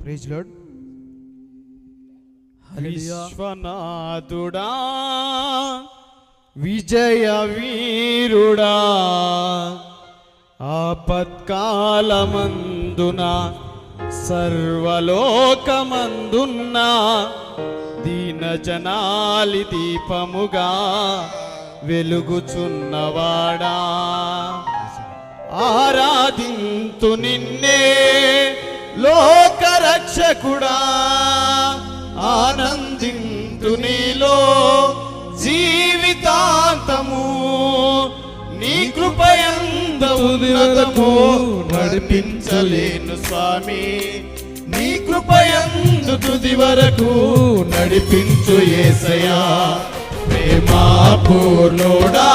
Praise lord విశ్వనాథుడా విజయ వీరుడా ఆపత్కాలమందున సర్వలోకమందున్న దీన జనాలి దీపముగా వెలుగుచున్నవాడా. ఆరాధింతు నిన్నే లోకరక్షకుడా. ఆనందింతు నీలో జీవితాంతము. నీ కృపయందము నడిపించలేను స్వామి. నీ కృపయందు తుది వరకు నడిపించు ఏసయా ప్రేమా పూర్ణోడా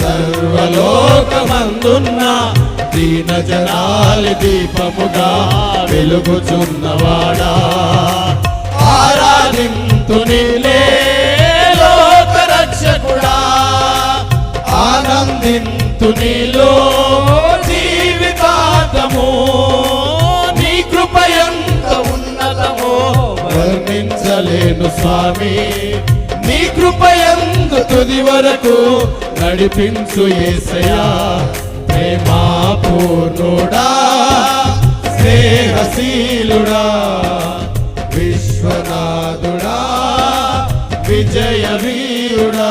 సర్వలోకమందున్న దీన జనాలి దీపముగా వెలుగుచున్నవాడా. ఆరాధింతు నీలే లోకరక్షకుడా. ఆనందింతు జీవితాంతము. నీ కృపయంత ఉన్నతమో వర్ణించలేను స్వామి. నీ కృపయ తుది వరకు నడిపించు ఏసయా ప్రేమా పూర్ణుడా స్నేహశీలుడా విశ్వనాథుడా విజయ వీరుడా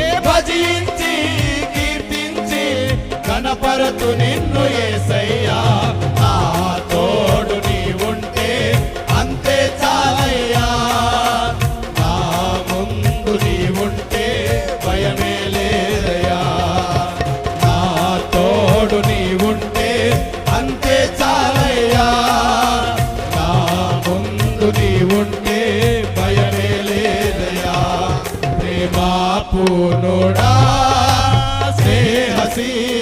కనపరతు నిన్ను ఏసయ్యా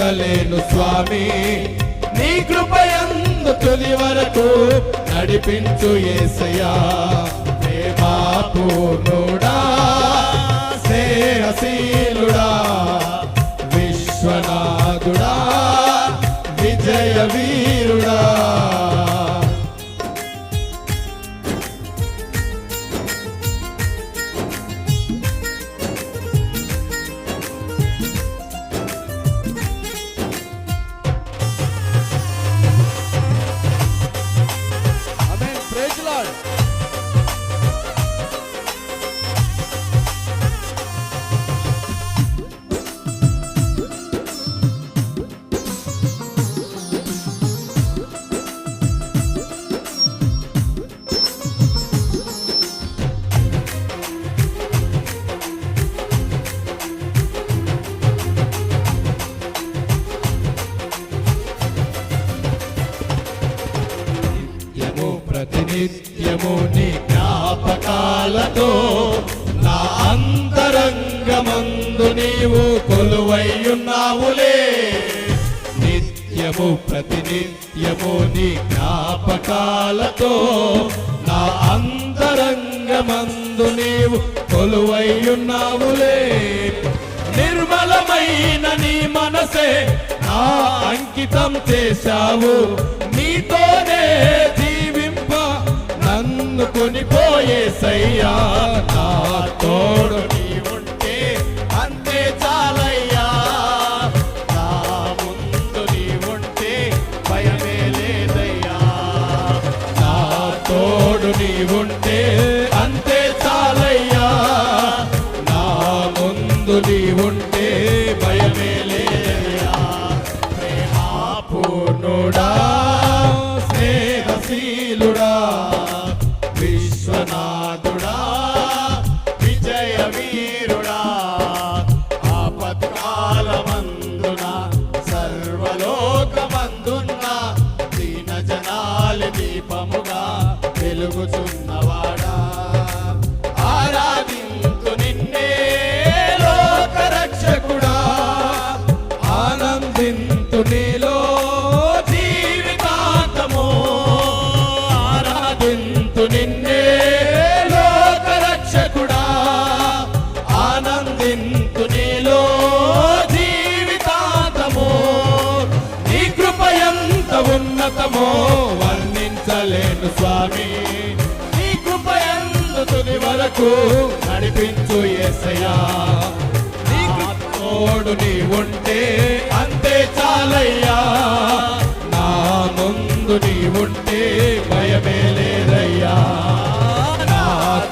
వర్ణించలేను స్వామి. నీ కృపయందు తొలి వరకు నడిపించు ఏసయ్యా. ప్రేమా పూర్ణుడా నీ జ్ఞాపకాలతో నా అంతరంగమందు నీవు కొలువయ్యున్నావులే. నిత్యము ప్రతినిత్యము నీ జ్ఞాపకాలతో నా అంతరంగమందు నీవు కొలువయ్యున్నావులే. నిర్మలమైన నీ మనసే నా అంకితం చేశావు. నీతోనే నన్ను కొనిపోయే సయ్యా. నా తోడు నీ ఉంటే అంతే చాలయ్యా. నా ముందు నీ ఉంటే భయమే లేదయ్యా. నా తోడు నీ స్వామి నీ కృప తుది వరకు నడిపించు ఏసయ్యా. నీ తోడు నీ ఉంటే అంతే చాలయ్యా. నా ముందు నీ ఉంటే భయమే లేదయ్యా. నా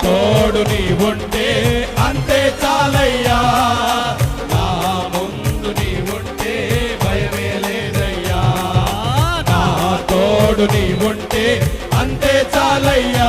తోడు నీ ఉంటే చాలయ్యా